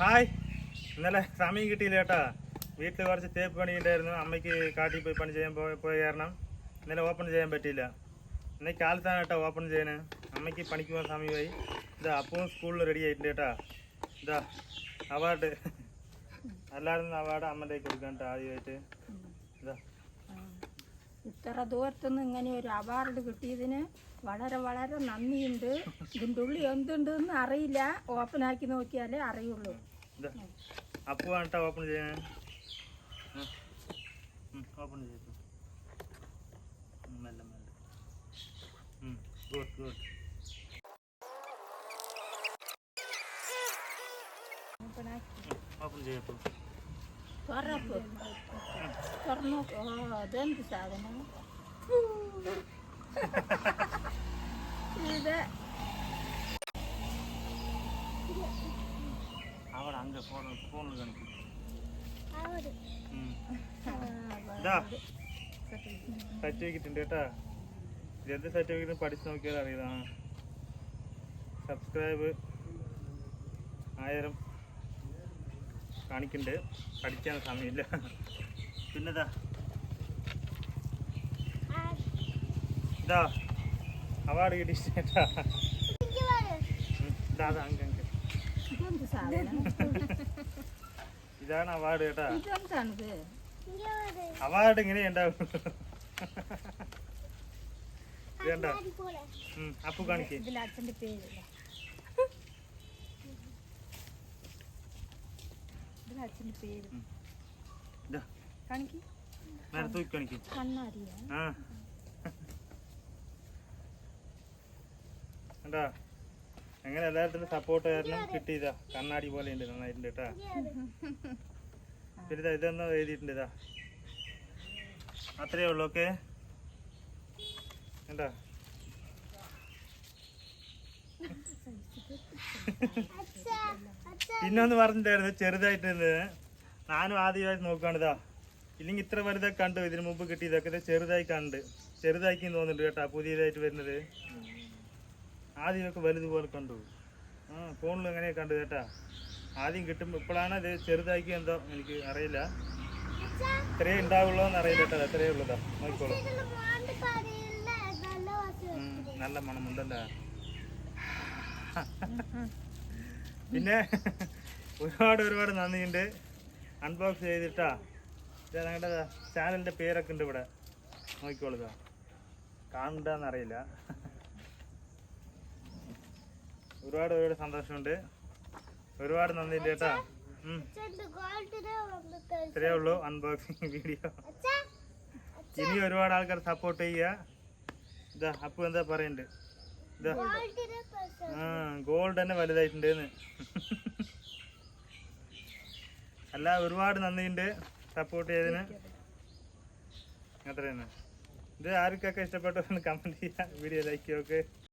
Hi. ഇന്നലെ സമയം കിട്ടിയില്ല കേട്ടാ. വീട്ടിൽ കുറച്ച് തേപ്പ് പണി ഉണ്ടായിരുന്നു അമ്മയ്ക്ക് കാട്ടിൽ പോയി പണി ചെയ്യാൻ പോയ കാരണം ഇന്നലെ ഓപ്പൺ ചെയ്യാൻ പറ്റിയില്ല. ഇന്നേ കാലത്താണ് കേട്ടോ ഓപ്പൺ ചെയ്യാൻ അമ്മയ്ക്ക് പണിക്ക് പോകാൻ സമയമായി. ഇതാ അപ്പവും സ്കൂളിൽ റെഡി ആയിട്ടുണ്ട് കേട്ടാ. ഇതാ അവാർഡ് എല്ലാവരും അവാർഡ് അമ്മന്റെ കൊടുക്കാൻ കേട്ടോ ആദ്യമായിട്ട്. ഇതാ. ഇത്ര ദൂരത്തുനിന്ന് ഇങ്ങനെ ഒരു അവാർഡ് കിട്ടിയതിന് വളരെ വളരെ നന്ദിയുണ്ട്. ഇതിന്റെ ഉള്ളിൽ എന്തുണ്ടെന്ന് അറിയില്ല. ഓപ്പൺ ആക്കി നോക്കിയാലേ അറിയുള്ളൂ. അപ്പുവാണ് ഓപ്പൺ ചെയ്യാൻ. ഓപ്പൺ ചെയ്തു. ഉം, മെല്ലെ മെല്ലെ. ഗുഡ് ഗുഡ് ഓപ്പൺ ചെയ്യപ്പോ. തുറപ്പ് തുറന്നു ഓ അതെന്ത് സാധനം ഇത് അവിടെ അങ്ങ് ഫോൺ ഫോണിൽ കാണിക്കും ആ, ഇതാ സർട്ടിഫിക്കറ്റ് ഉണ്ട് കേട്ടാ. ഇതെന്ത് സർട്ടിഫിക്കറ്റ് പഠിച്ച് നോക്കിയാൽ അറിയതാണ് സബ്സ്ക്രൈബ് ആയിരം. കാണിക്കുന്നുണ്ട് പഠിക്കാൻ സമയമില്ല. പിന്നെതാ? ഇതാ. അവാർഡ് കിട്ടിട്ടാ ഇതാ ഇതാണ് അവാർഡ് കേട്ടാ. അവാർഡ് ഇങ്ങനെ ഉണ്ടാവും. അപ്പു കാണിക്കേ. അച്ഛന്റെ അച്ഛന്റെ പേര്. കാണിക്ക്. കണ്ണാടിയാ. കണ്ടാ? അങ്ങനെ എല്ലായിടത്തും സപ്പോർട്ട് കാരണം കിട്ടിയതാ. കണ്ണാടി പോലെ ഉണ്ട് നന്നായിട്ടുണ്ട് കേട്ടാ. ഇതാ ഇതൊന്നും എഴുതിയിട്ടുണ്ട് ഇതാ. അത്രയേ ഉള്ളൂ ഓക്കെ കണ്ടാ? പിന്നെ ഒന്ന് പറഞ്ഞിട്ടായിരുന്നു ചെറുതായിട്ട് ഞാനും ആദ്യമായിട്ട് നോക്കുകയാണിതാ ഇല്ലെങ്കിൽ ഇത്ര വലുതൊക്കെ കണ്ടു? ഇതിന് മുമ്പ് കിട്ടിയതൊക്കെ ചെറുതായി കണ്ട്. ചെറുതായിക്കും തോന്നുന്നുണ്ട് കേട്ടാ പുതിയതായിട്ട് വരുന്നത്. ആദ്യമൊക്കെ വലുതുപോലെ കണ്ടു. ആ ഫോണിൽ എങ്ങനെയാ കണ്ടു കേട്ടാ. ആദ്യം കിട്ടുമ്പോൾ ഇപ്പോഴാണ് ഇത് ചെറുതാക്കി എന്തോ എനിക്ക് അറിയില്ല. ഇത്രയേ ഉണ്ടാവുള്ളൂ എന്ന് അറിയില്ല കേട്ടോ എത്രയേ ഉള്ളതാ നോക്കിക്കോളൂ. നല്ല മണമുണ്ടല്ലേ? പിന്നെ ഒരുപാട് ഒരുപാട് നന്ദിയുണ്ട്. അൺബോക്സ് ചെയ്തിട്ടാ. ഞങ്ങളുടെ ചാനലിന്റെ പേരൊക്കെ ഉണ്ട് ഇവിടെ. നോക്കിക്കോളുക കാണണ്ടെന്നറിയില്ല ഒരുപാട് ഒരുപാട് സന്തോഷമുണ്ട്. ഒരുപാട് നന്ദിയുണ്ട് കേട്ടാ ഇത്രയേ ഉള്ളൂ അൺബോക്സിങ് വീഡിയോ ഇനി ഒരുപാട് ആൾക്കാർ സപ്പോർട്ട് ചെയ്യുക. ഇതാ അപ്പു എന്താ പറയുന്നുണ്ട് ആ ഗോൾഡ് തന്നെ വലുതായിട്ടുണ്ട് അല്ല ഒരുപാട് നന്ദിയുണ്ട്. സപ്പോർട്ട് ചെയ്തതിന്. അത്ര ഇത് ആർക്കൊക്കെ ഇഷ്ടപ്പെട്ടു കമന്റ് ചെയ്യുക വീഡിയോ ലൈക്ക് ഒക്കെ